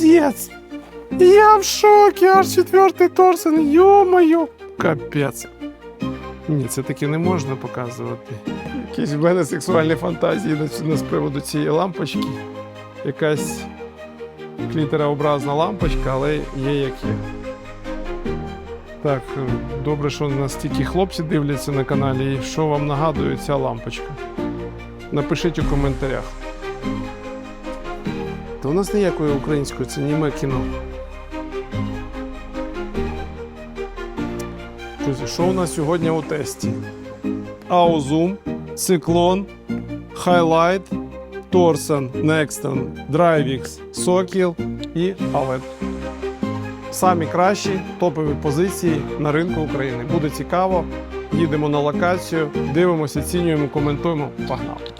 Молодець! Я в шокі, аж четвертий торсен, йо-моє! Капець. Ні, це таки не можна показувати. Якісь в мене сексуальні фантазії з приводу цієї лампочки. Якась клітерообразна лампочка, але є як є. Так, е, добре, що настільки хлопці дивляться на каналі, і що вам нагадує ця лампочка. Напишіть у коментарях. У нас ніякої української, це німе кіно. Що у нас сьогодні у тесті? Аузум, циклон, Highlight, Торсон, Nexton, Dryvix, Sokil і ALED. Самі кращі топові позиції на ринку України. Буде цікаво. Їдемо на локацію, дивимося, оцінюємо, коментуємо. Погнали!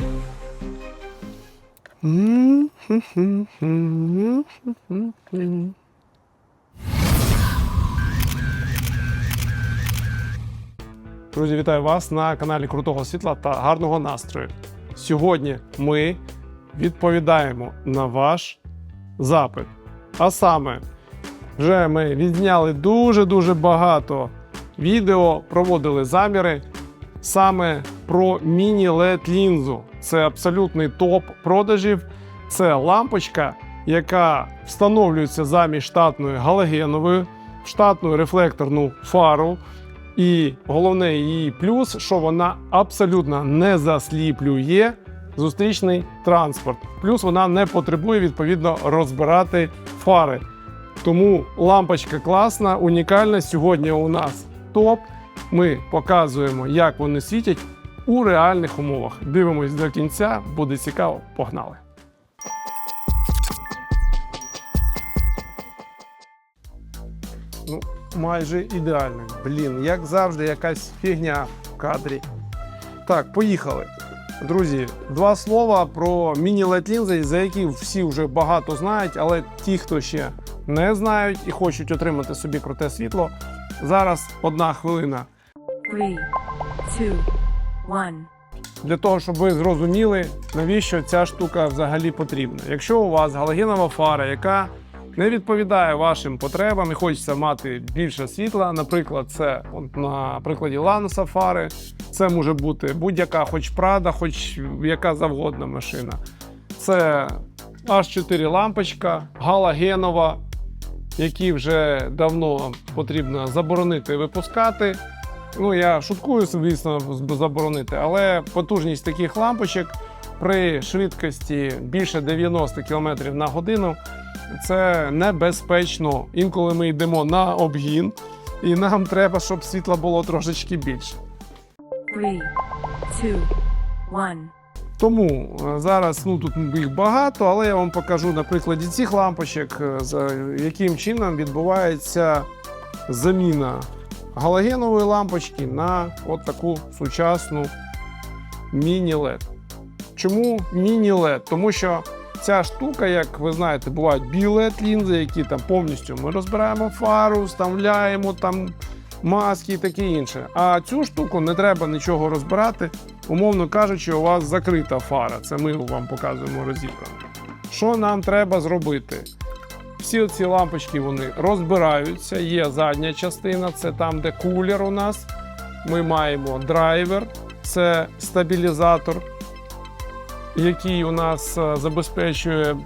Друзі, вітаю вас на каналі Крутого Світла та гарного настрою. Сьогодні ми відповідаємо на ваш запит. А саме, вже ми відзняли дуже-дуже багато відео, проводили заміри саме про міні-LED лінзу. Це абсолютний топ продажів. Це лампочка, яка встановлюється замість штатної галогенової в штатну рефлекторну фару. І головне її плюс, що вона абсолютно не засліплює зустрічний транспорт. Плюс вона не потребує відповідно розбирати фари. Тому лампочка класна, унікальна. Сьогодні у нас топ. Ми показуємо, як вони світять у реальних умовах. Дивимось до кінця, буде цікаво. Погнали! Ну, майже ідеально. Блін, як завжди, якась фігня в кадрі. Так, поїхали. Друзі, два слова про міні-лед лінзи, за які всі вже багато знають, але ті, хто ще не знають і хочуть отримати собі круте світло. Зараз одна хвилина Three, two, для того, щоб ви зрозуміли, навіщо ця штука взагалі потрібна. Якщо у вас галогенова фара, яка не відповідає вашим потребам і хочеться мати більше світла, наприклад, це от на прикладі Лануса фари, це може бути будь-яка, хоч Прада, хоч яка завгодна машина. Це H4 лампочка, галогенова, які вже давно потрібно заборонити випускати. Ну, я шуткую, звісно, заборонити, але потужність таких лампочок при швидкості більше 90 км на годину це небезпечно. Інколи ми йдемо на обгін, і нам треба, щоб світла було трошечки більше. Three, two, one. Тому е, зараз ну тут їх багато, але я вам покажу на прикладі цих лампочок, е, за яким чином відбувається заміна галогенової лампочки на от таку сучасну міні-LED. Чому міні-LED? Тому що ця штука, як ви знаєте, бувають білет лінзи, які там повністю ми розбираємо фару, вставляємо там маски і таке інше. А цю штуку не треба нічого розбирати. Умовно кажучи, у вас закрита фара. Це ми вам показуємо розібрано. Що нам треба зробити? Всі ці лампочки вони розбираються. Є задня частина, це там, де кулер у нас. Ми маємо драйвер, це стабілізатор, який у нас е, забезпечує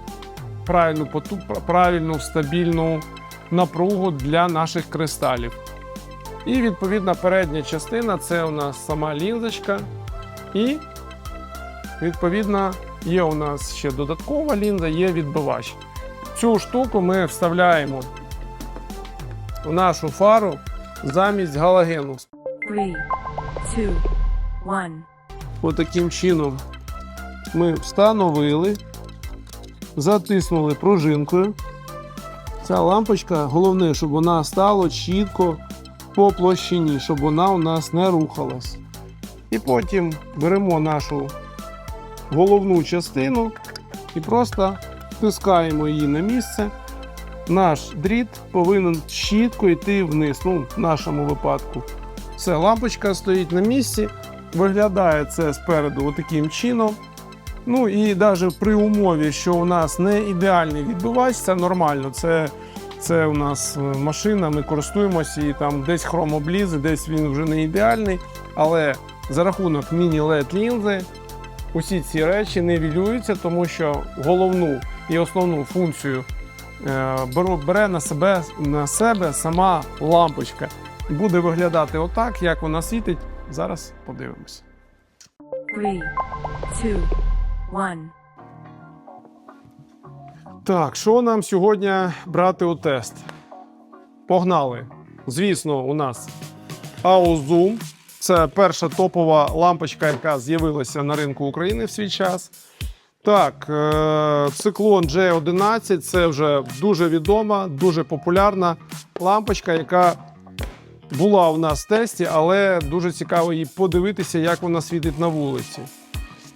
правильну, правильну стабільну напругу для наших кристалів. І відповідна передня частина це у нас сама лінзочка. І відповідно є у нас ще додаткова лінза, є відбивач. Цю штуку ми вставляємо в нашу фару замість галогену. Three, two, one. Отаким чином ми встановили, затиснули пружинкою. Ця лампочка, головне, щоб вона стала чітко по площині, щоб вона у нас не рухалась. І потім беремо нашу головну частину і просто втискаємо її на місце. Наш дріт повинен чітко йти вниз. Ну, в нашому випадку. Все, лампочка стоїть на місці. Виглядає це спереду отаким чином. Ну і навіть при умові, що у нас не ідеальний відбивач, це нормально. Це, це у нас е, машина, ми користуємося і там десь хромоблізи, десь він вже не ідеальний. Але за рахунок міні-LED лінзи усі ці речі не вілюються, тому що головну і основну функцію е, бере на себе, на себе сама лампочка. Буде виглядати отак, як вона світить. Зараз подивимося. Three, two, one. Так, що нам сьогодні брати у тест? Погнали. Звісно, у нас Aozoom. Це перша топова лампочка, яка з'явилася на ринку України в свій час. Так, е- циклон J11 це вже дуже відома, дуже популярна лампочка, яка була у нас в тесті, але дуже цікаво її подивитися, як вона світить на вулиці.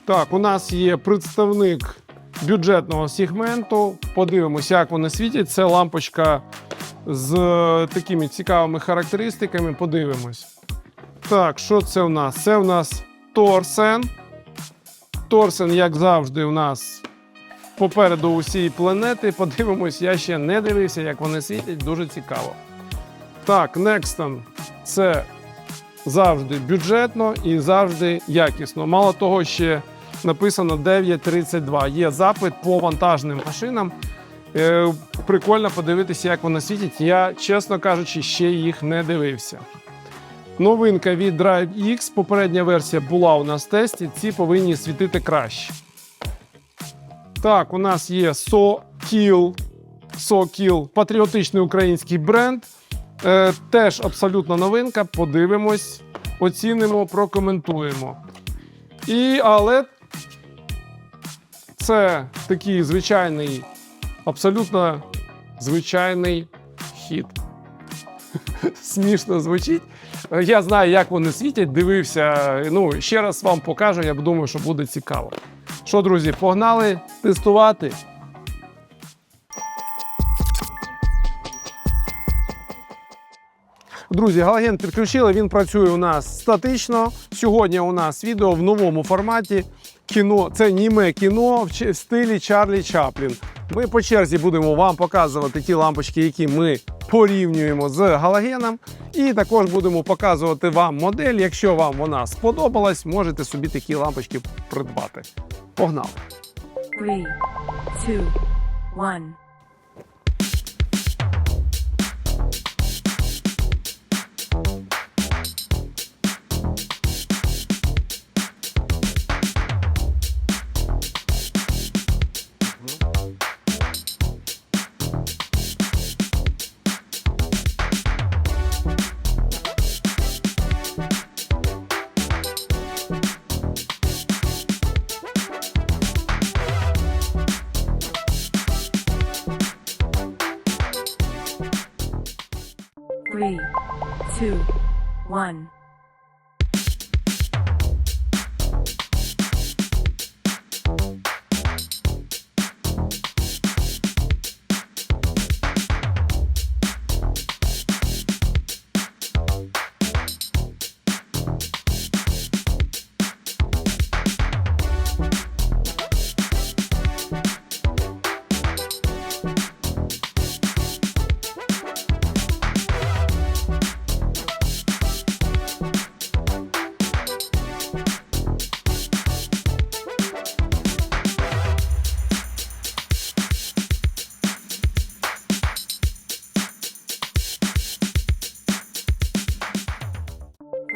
Так, у нас є представник бюджетного сегменту. Подивимося, як вони світять. Це лампочка з е, такими цікавими характеристиками. Подивимось. Так, що це у нас? Це у нас Торсен. Торсен, як завжди, у нас попереду усієї планети. Подивимось, я ще не дивився, як вони світять. Дуже цікаво. Так, Nexton це завжди бюджетно і завжди якісно. Мало того, ще написано 932. Є запит по вантажним машинам. Е, прикольно подивитися, як вони світять. Я, чесно кажучи, ще їх не дивився. Новинка від Drive X. Попередня версія була у нас в тесті. Ці повинні світити краще. Так, у нас є SoKill. SoKill патріотичний український бренд. Е, теж абсолютно новинка. Подивимось, оцінимо, прокоментуємо. І, але це такий звичайний, абсолютно звичайний хід. Смішно звучить. Я знаю, як вони світять, дивився. Ну, ще раз вам покажу, я думаю, що буде цікаво. Що, друзі, погнали тестувати. Друзі, галоген підключили. Він працює у нас статично. Сьогодні у нас відео в новому форматі. Кіно це німе кіно в стилі Чарлі Чаплін. Ми по черзі будемо вам показувати ті лампочки, які ми порівнюємо з галогеном. І також будемо показувати вам модель. Якщо вам вона сподобалась, можете собі такі лампочки придбати. Погнали! Three, two, one.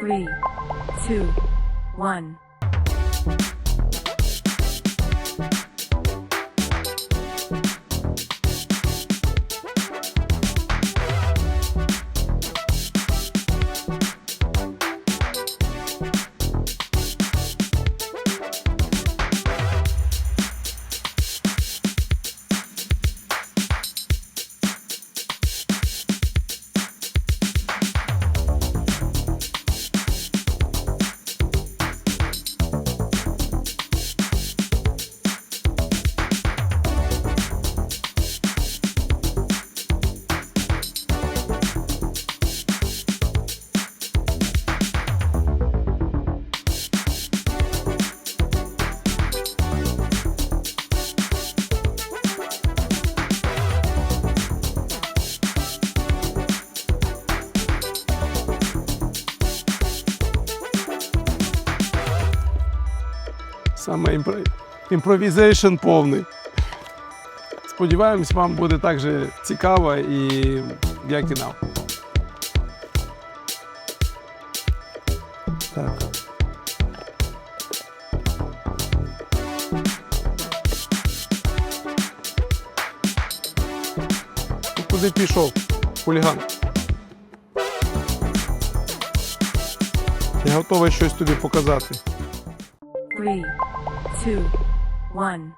Three, two, one. Саме імпро... імпровізейшн повний. Сподіваємось, вам буде так же цікаво і як і нам. Так. Куди пішов, хуліган? Я готовий щось тобі показати. Three, two, one.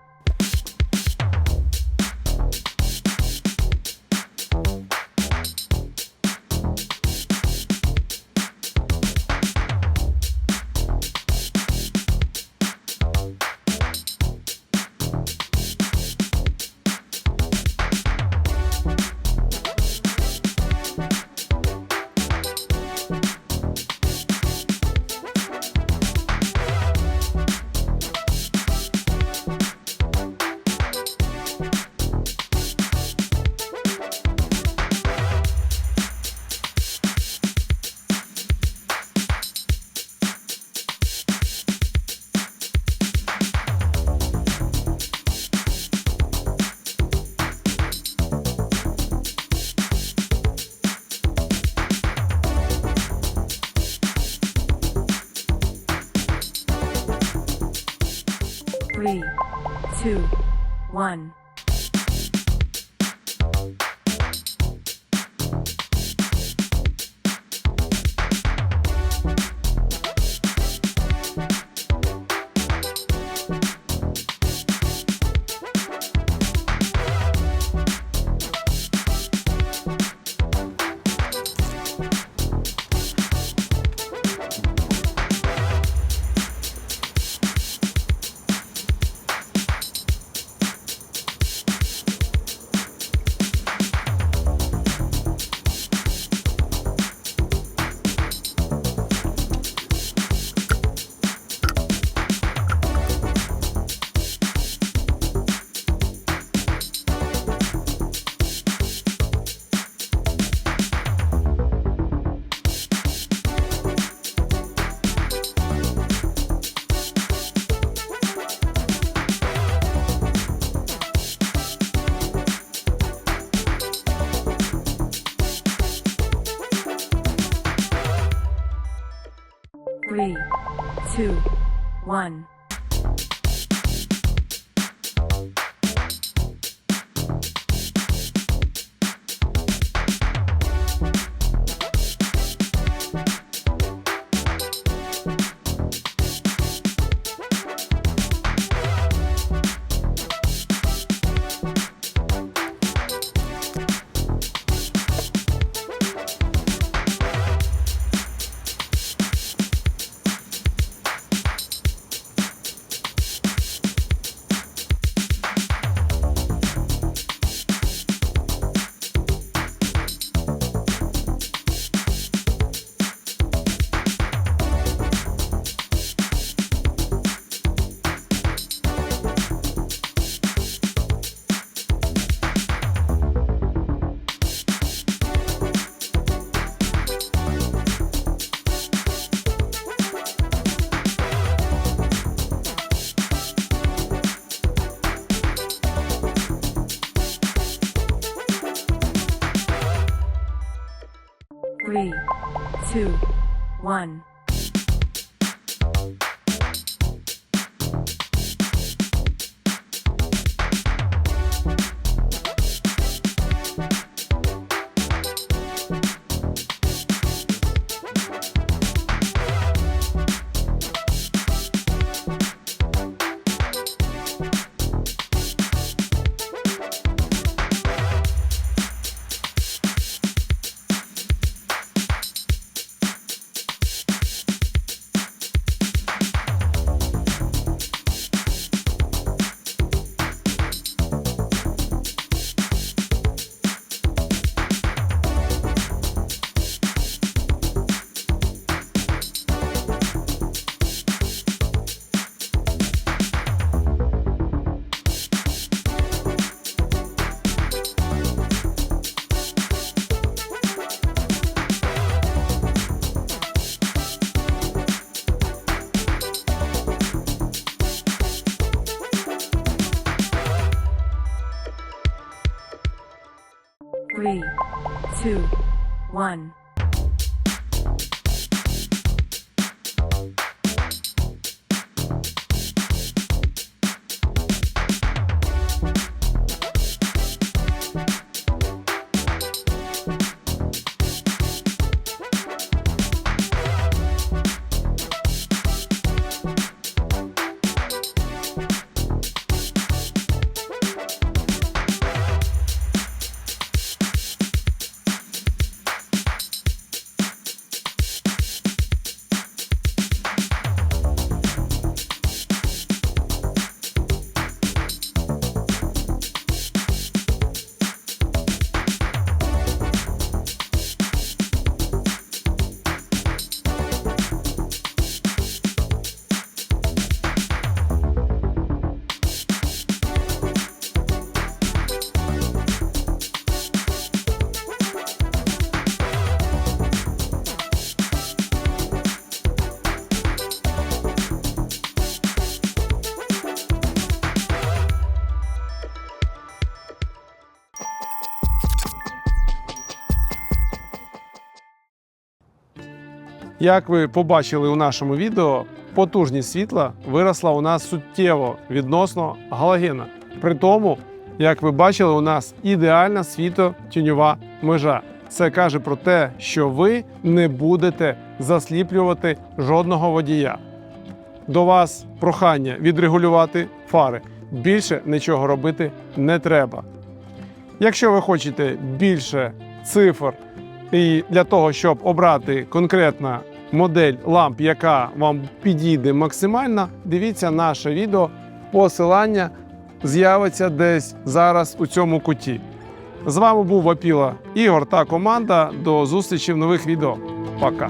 One. Three, two, one. Як ви побачили у нашому відео, потужність світла виросла у нас суттєво відносно галогена. При тому, як ви бачили, у нас ідеальна світотіньова межа. Це каже про те, що ви не будете засліплювати жодного водія. До вас прохання відрегулювати фари. Більше нічого робити не треба. Якщо ви хочете більше цифр і для того, щоб обрати конкретна модель ламп, яка вам підійде максимально, дивіться наше відео. Посилання з'явиться десь зараз у цьому куті. З вами був Вапіла Ігор та команда. До зустрічі в нових відео. Пока.